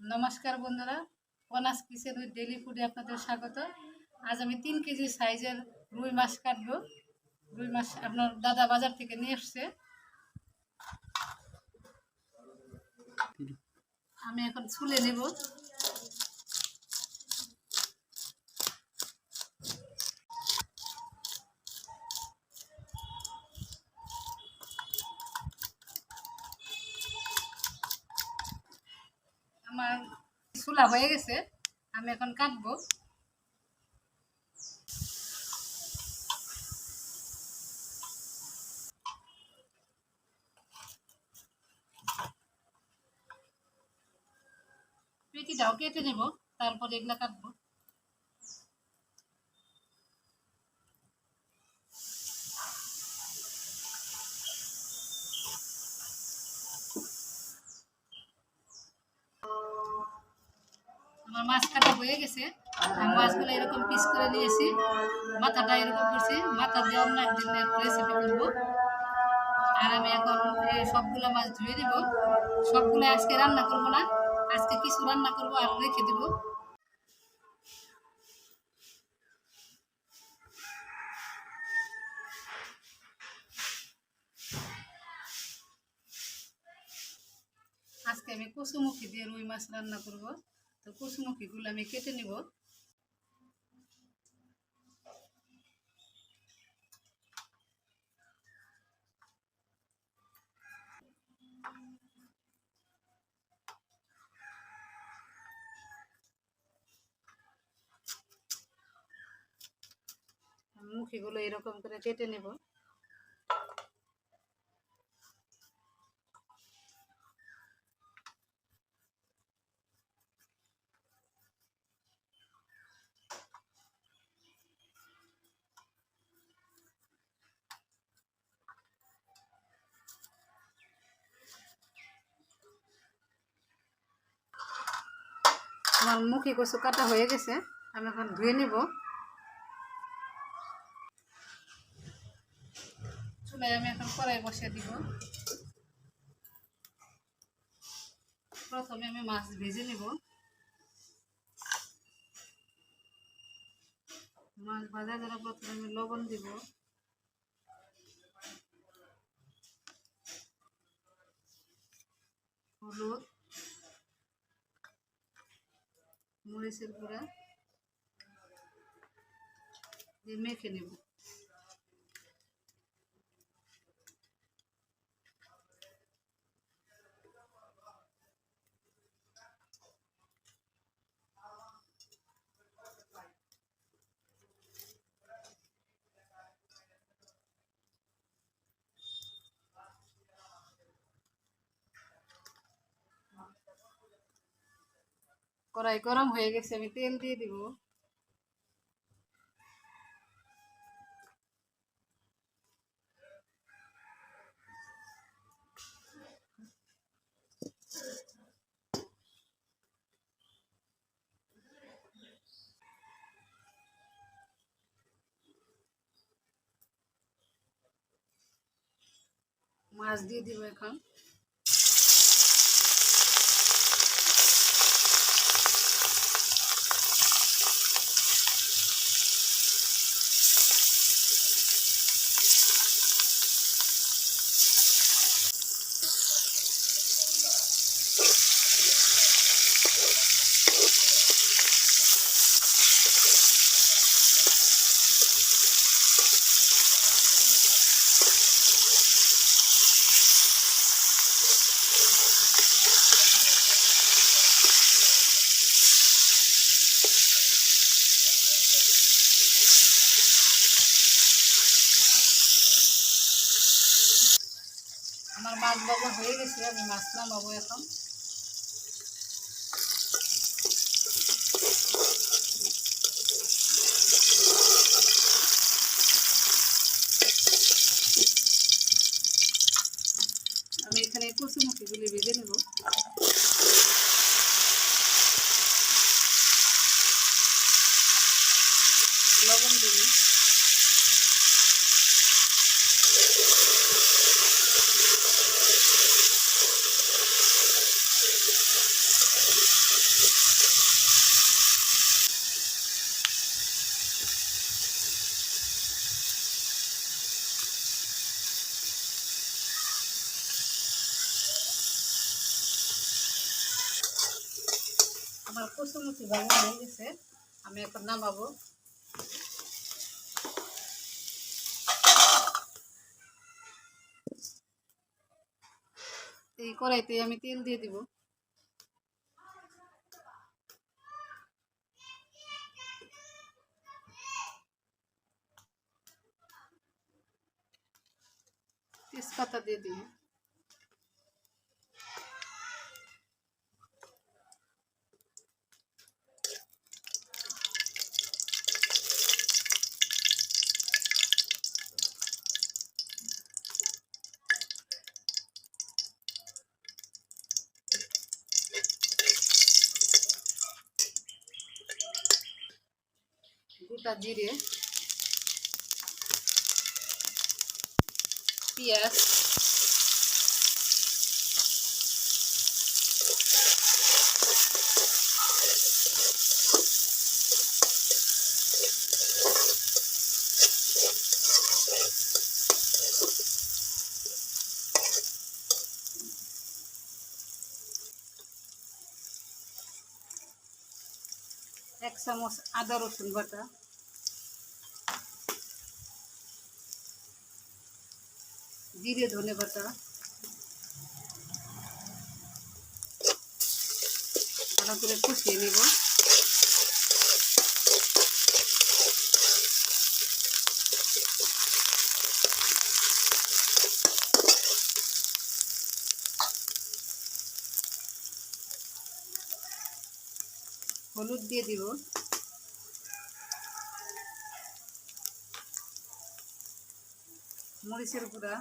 নমস্কার বন্ধুরা। পনাস কিসের ওই ডেলি ফুডে আপনাদের স্বাগত। আজ আমি তিন কেজি সাইজের রুই মাছ কাটবো। রুই মাছ আপনার দাদা বাজার থেকে নিয়ে এসছে। আমি এখন ছুলে নেব। হয়ে গেছে আমি এখন কাটবো। পেটিটাও কেটে নেব তারপর এগুলা কাটবো। মাছ কাটা হয়ে গেছে। মাছগুলো এরকম পিস করে নিয়েছি। মাথাটা এরকম করছি। মাথা দিয়ে অন্য একদিন রেসিপি করব। আর আমি এখন সবগুলো মাছ ধুয়ে দিব সবগুলো আজকে রান্না করব না। আজকে কিছু রান্না করব আর রেখে দিব। আজকে আমি কচুমুখী দিয়ে রুই মাছ রান্না করব। তো কচুমুখীগুলো আমি কেটে নিব। মুখিগুলো এরকম করে কেটে নেব। আমার মুখি কচু কাটা হয়ে গেছে, আমি এখন ধুয়ে নেব। চুলায় আমি এখন কড়াই বসিয়ে দিব। প্রথমে আমি মাছ ভেজে নেব। মাছ ভাজা করার প্রথমে আমি লবণ দিব। হলুদ। মরিচের গুঁড়া। দিয়ে মেখে নেব। কড়াই গরম হয়ে গেছে আমি তেল দিয়ে দিব। মাছ দিয়ে দিব এখন। মাছ বাবু হয়ে গেছে আমি মাছ নামাবো এখন। আমি এখানে কচুমুখিগুলি বেঁধে নেব লবণ দিবি আমার কচুমুচি ভাজা হয়ে গেছে আমি এখন নামাবো এই কড়াইতে আমি তেল দিয়ে দিব তেজপাতা দিয়ে দিব গোটা জিরে পেঁয়াজ এক চামচ আদা রসুন বাটা জিরে ধনে বাটা ভালো করে কষিয়ে নেব হলুদ দিয়ে দিব মরিচের গুঁড়া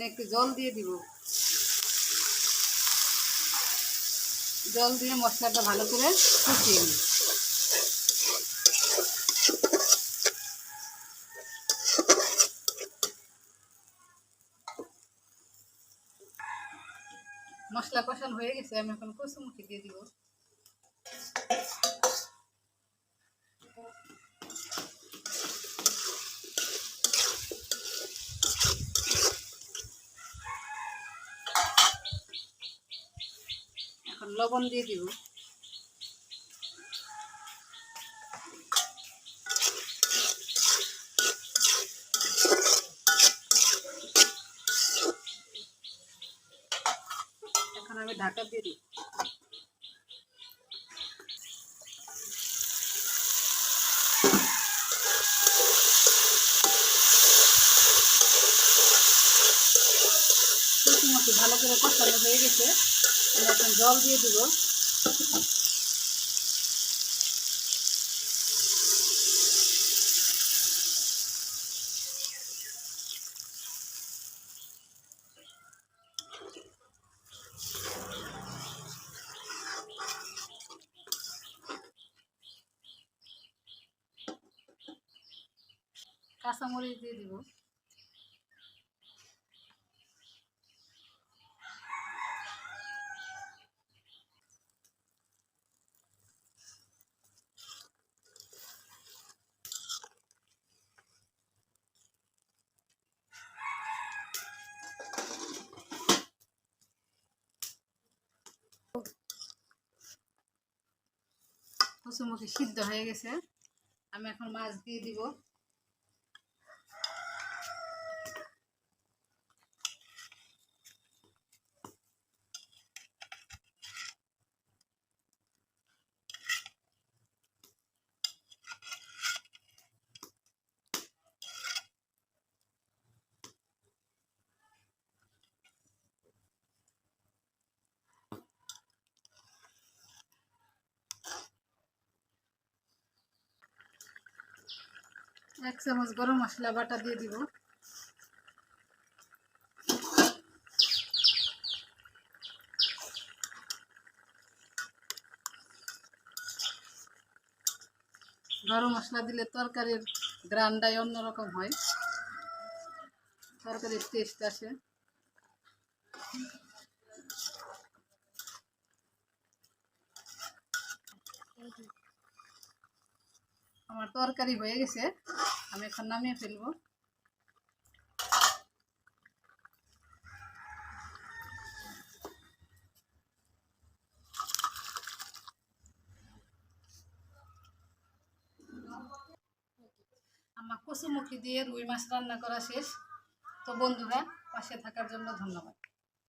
এখন একটু জল দিয়ে দিব। জল দিয়ে মশলাটা ভালো করে কষিয়ে নিই। মশলা কষানো হয়ে গেছে, আমি এখন কচুমুখি দিয়ে দিব। এখন লবণ দিয়ে দিব। এখন আমি ঢাকা দিয়ে দিই ভালো করে কষানো হয়ে গেছে। এখন জল দিয়ে দিব। কাঁচামরিচ দিয়ে দিব। কচুমুখি সিদ্ধ হয়ে গেছে। আমি এখন মাছ দিয়ে দিব। এক চামচ গরম মশলা বাটা দিয়ে দিব। গরম মশলা দিলে তরকারির গ্রানটাই অন্যরকম হয়। তরকারির টেস্ট আসে। আমার তরকারি হয়ে গেছে। আমি এখন নামিয়ে ফেলব। আমার কচুমুখি দিয়ে রুই মাছ রান্না করা শেষ। তো বন্ধুরা, পাশে থাকার জন্য ধন্যবাদ।